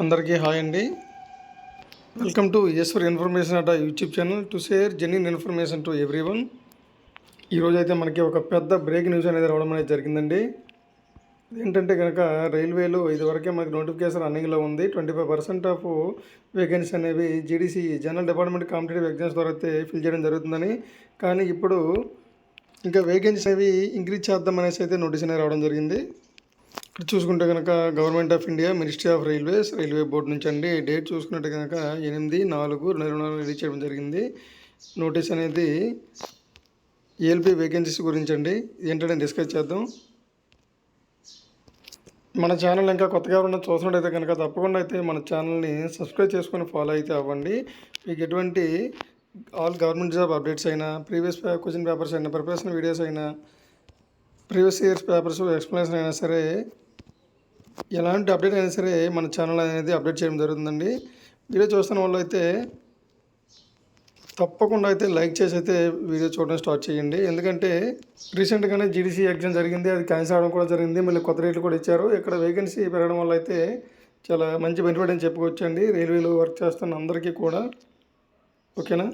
అందరికీ హాయ్ అండి. Welcome to Eshwar information అట YouTube channel to share genuine information to everyone ఈరోజు అయితే మనకి ఒక పెద్ద బ్రేక్ న్యూస్ అనేది రావడం అనేది జరిగిందండి. ఏంటంటే కనుక రైల్వేలో ఇదివరకే మనకి నోటిఫికేషన్ రన్నింగ్లో ఉంది. Twenty five percent of vacancy అనేవి GDC general department competitive exams ద్వారా అయితే ఫిల్ చేయడం జరుగుతుందని. కానీ ఇప్పుడు ఇంకా వేకెన్సీ అనేవి ఇంక్రీజ్ చేద్దాం అనేసి అయితే నోటీస్ అనేది రావడం జరిగింది. ఇక్కడ చూసుకుంటే కనుక government of India ministry of railways railway board నుంచి అండి. డేట్ చూసుకున్నట్టు కనుక ఎనిమిది నాలుగు రెండు వేల నాలుగు రిలీజ్ చేయడం జరిగింది. నోటీస్ అనేది ఏఎల్పి వేకెన్సీస్ గురించి అండి. ఏంటంటే డిస్కస్ చేద్దాం. మన ఛానల్ ఇంకా కొత్తగా ఎవరైనా చూసినట్టయితే కనుక తప్పకుండా అయితే మన ఛానల్ని సబ్స్క్రైబ్ చేసుకొని ఫాలో అయితే అవ్వండి. మీకు ఎటువంటి ఆల్ గవర్నమెంట్ జాబ్ అప్డేట్స్ అయినా ప్రీవియస్ క్వశ్చన్ పేపర్స్ అయినా ప్రిపరేషన్ వీడియోస్ అయినా ప్రీవియస్ ఇయర్స్ పేపర్స్ ఎక్స్ప్లెనేషన్ అయినా సరే ఎలాంటి అప్డేట్ అయినా సరే మన ఛానల్ అనేది అప్డేట్ చేయడం జరుగుతుందండి. వీడియో చూస్తున్న వాళ్ళు అయితే తప్పకుండా అయితే లైక్ చేసి అయితే వీడియో చూడడం స్టార్ట్ చేయండి. ఎందుకంటే రీసెంట్గానే జీడీసీ ఎగ్జామ్ జరిగింది అది క్యాన్సిల్ అవడం కూడా జరిగింది. మళ్ళీ కొత్త రేట్లు కూడా ఇచ్చారు. ఇక్కడ వేకెన్సీ పెరగడం వల్ల అయితే చాలా మంచి బెనిఫిట్ అని చెప్పుకోవచ్చండి. రైల్వేలో వర్క్ చేస్తున్న అందరికీ కూడా. ఓకేనా?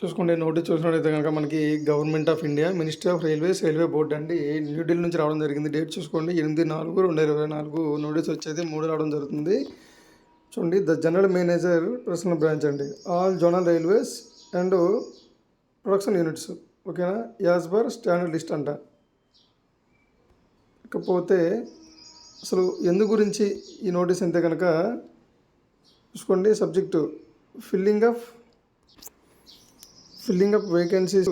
చూసుకుంటే నోటీస్ చూసినట్టయితే కనుక మనకి government of India ministry of railways railway board అండి. న్యూఢిల్లీ నుంచి రావడం జరిగింది. డేట్ చూసుకోండి. ఎనిమిది నాలుగు రెండు వేల ఇరవై నాలుగు నోటీస్ వచ్చేది మూడు రావడం జరుగుతుంది. చూడండి the general manager personnel branch అండి. All zonal railways and production units. ఓకేనా? యాజ్ పర్ స్టాండర్డ్ లిస్ట్ అంట. ఇకపోతే అసలు ఎందు గురించి ఈ నోటీస్ అంతే కనుక చూసుకోండి subject filling of filling up vacancies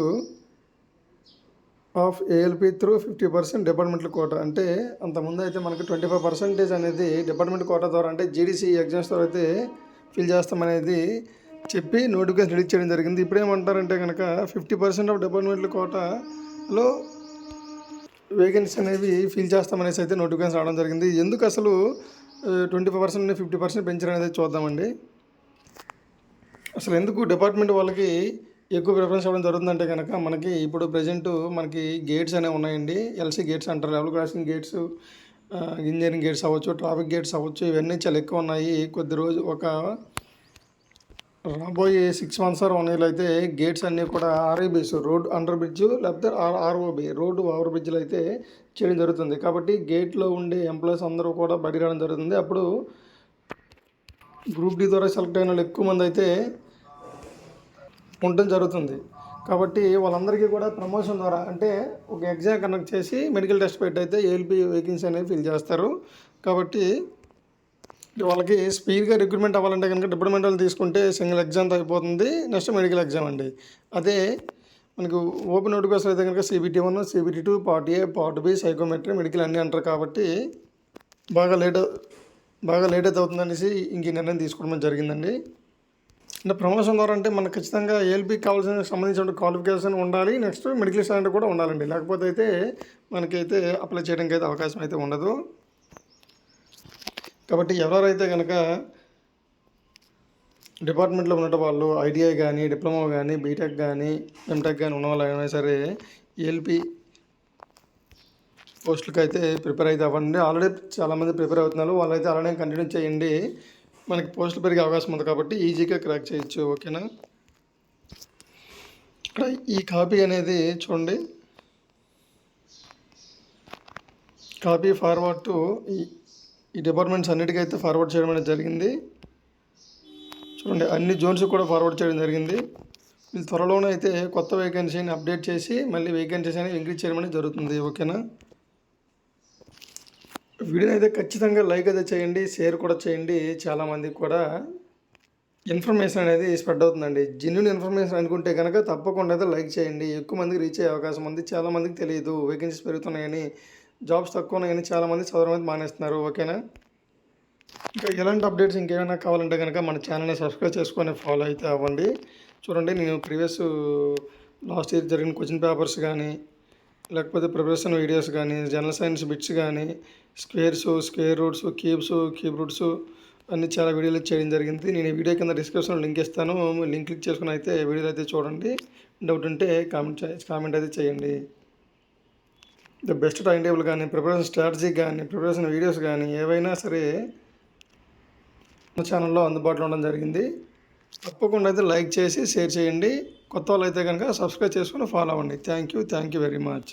of ALP through fifty percent department quota అంటే అంతకుముందు అయితే మనకి ట్వంటీ ఫైవ్ పర్సెంటేజ్ అనేది డిపార్ట్మెంట్ కోట ద్వారా అంటే జీడీసీ ఎగ్జామ్స్ ద్వారా అయితే ఫిల్ చేస్తామనేది చెప్పి నోటిఫికేషన్ రిలీజ్ చేయడం జరిగింది. ఇప్పుడు ఏమంటారంటే కనుక ఫిఫ్టీ పర్సెంట్ ఆఫ్ డిపార్ట్మెంట్ల కోటాలో వేకెన్సీ అనేవి ఫిల్ చేస్తామనేసి అయితే నోటిఫికేషన్ రావడం జరిగింది. ఎందుకు అసలు twenty five percent fifty percent పెంచడం అనేది చూద్దామండి. అసలు ఎందుకు డిపార్ట్మెంట్ వాళ్ళకి ఎక్కువ ప్రిఫరెన్స్ ఇవ్వడం జరుగుతుందంటే కనుక మనకి ఇప్పుడు ప్రజెంట్ మనకి గేట్స్ అనేవి ఉన్నాయండి. ఎల్సీ గేట్స్ అంటారు. Level crossing gates engineering gates అవ్వచ్చు ట్రాఫిక్ గేట్స్ అవ్వచ్చు ఇవన్నీ చాలా ఎక్కువ ఉన్నాయి. కొద్ది రోజు ఒక రాబోయే six months or one year అయితే గేట్స్ అన్నీ కూడా ఆర్ఐబీస్ రోడ్ అండర్ బ్రిడ్జ్ లేకపోతే ఆర్ ఆర్ఓబి రోడ్డు ఓవర్ బ్రిడ్జ్లు అయితే చేయడం జరుగుతుంది. కాబట్టి గేట్లో ఉండే ఎంప్లాయీస్ అందరూ కూడా బయట రావడం జరుగుతుంది. అప్పుడు గ్రూప్ డి ద్వారా సెలెక్ట్ అయిన వాళ్ళు ఎక్కువ మంది అయితే ఉండడం జరుగుతుంది. కాబట్టి వాళ్ళందరికీ కూడా ప్రమోషన్ ద్వారా అంటే ఒక ఎగ్జామ్ కండక్ట్ చేసి మెడికల్ టెస్ట్ పెట్టి అయితే ఏఎల్పి వేకెన్సీ అనేది ఫిల్ చేస్తారు. కాబట్టి వాళ్ళకి స్పీడ్గా రిక్రూట్మెంట్ అవ్వాలంటే కనుక డిపార్ట్మెంట్ వాళ్ళు తీసుకుంటే సింగిల్ ఎగ్జామ్తో అయిపోతుంది నెక్స్ట్ మెడికల్ ఎగ్జామ్ అండి. అదే మనకు ఓపెన్ నోటిఫికేషన్ అయితే కనుక CBT one CBT two part A part B psychometry medical అన్నీ అంటారు కాబట్టి బాగా లేట్ బాగా లేట్ అయితే అవుతుందనేసి ఇంక నిర్ణయం తీసుకోవడం జరిగిందండి. అంటే ప్రమోషన్ ద్వారా అంటే మనకు ఖచ్చితంగా ఏఎల్పి కావాల్సిన సంబంధించిన క్వాలిఫికేషన్ ఉండాలి. నెక్స్ట్ మెడికల్ స్టాండర్డ్ కూడా ఉండాలండి. లేకపోతే అయితే మనకైతే అప్లై చేయడానికి అయితే అవకాశం అయితే ఉండదు. కాబట్టి ఎవరైతే కనుక డిపార్ట్మెంట్లో ఉన్న వాళ్ళు ఐటీఐ కానీ డిప్లొమా కానీ బీటెక్ కానీ ఎంటెక్ కానీ ఉన్న వాళ్ళు అయినా సరే ఏఎల్పీ పోస్టులకి అయితే ప్రిపేర్ అయితే అవ్వండి. ఆల్రెడీ చాలామంది ప్రిపేర్ అవుతున్నారు. వాళ్ళైతే అలానే కంటిన్యూ చేయండి. మనకి పోస్టులు పెరిగే అవకాశం ఉంది కాబట్టి ఈజీగా క్రాక్ చేయొచ్చు ఓకేనా? ఇక్కడ ఈ కాపీ అనేది చూడండి. కాపీ ఫార్వర్డ్ టు ఈ ఈ డిపార్ట్మెంట్స్ అన్నిటికైతే ఫార్వర్డ్ చేయడం అనేది జరిగింది. చూడండి అన్ని జోన్స్ కూడా ఫార్వర్డ్ చేయడం జరిగింది. వీళ్ళు త్వరలోనే అయితే కొత్త వేకెన్సీని అప్డేట్ చేసి మళ్ళీ వేకెన్సీస్ అనేవి ఇంక్రీజ్ చేయడం అనేది జరుగుతుంది ఓకేనా? వీడియోని అయితే ఖచ్చితంగా లైక్ అయితే చేయండి షేర్ కూడా చేయండి. చాలామందికి కూడా ఇన్ఫర్మేషన్ అనేది స్ప్రెడ్ అవుతుందండి. జెన్యున్ ఇన్ఫర్మేషన్ అనుకుంటే కనుక తప్పకుండా అయితే లైక్ చేయండి. ఎక్కువ మందికి రీచ్ అయ్యే అవకాశం ఉంది. చాలామందికి తెలియదు. వేకెన్సీస్ పెరుగుతున్నాయని జాబ్స్ తక్కువ ఉన్నాయని చాలామంది చదవడం అయితే మానేస్తున్నారు. ఓకేనా? ఇంకా ఎలాంటి అప్డేట్స్ ఇంకేమైనా కావాలంటే కనుక మన ఛానల్ని సబ్స్క్రైబ్ చేసుకొని ఫాలో అయితే అవ్వండి. చూడండి నేను ప్రీవియస్ లాస్ట్ ఇయర్ జరిగిన క్వశ్చన్ పేపర్స్ కానీ లేకపోతే ప్రిపరేషన్ వీడియోస్ కానీ జనరల్ సైన్స్ బిట్స్ కానీ squares square roots cubes cube roots అన్ని చాలా వీడియోలు చేయడం జరిగింది. నేను ఈ వీడియో కింద డిస్క్రిప్షన్లో లింక్ ఇస్తాను. లింక్ క్లిక్ చేసుకుని అయితే వీడియోలు అయితే చూడండి. డౌట్ ఉంటే కామెంట్ కామెంట్ అయితే చేయండి. ద బెస్ట్ టైం టేబుల్ కానీ ప్రిపరేషన్ స్ట్రాటజీ కానీ ప్రిపరేషన్ వీడియోస్ కానీ ఏవైనా సరే ఛానల్లో అందుబాటులో ఉండడం జరిగింది. తప్పకుండా అయితే లైక్ చేసి షేర్ చేయండి. కొత్త వాళ్ళు అయితే కనుక సబ్స్క్రైబ్ చేసుకుని ఫాలో అవ్వండి. Thank you thank you very much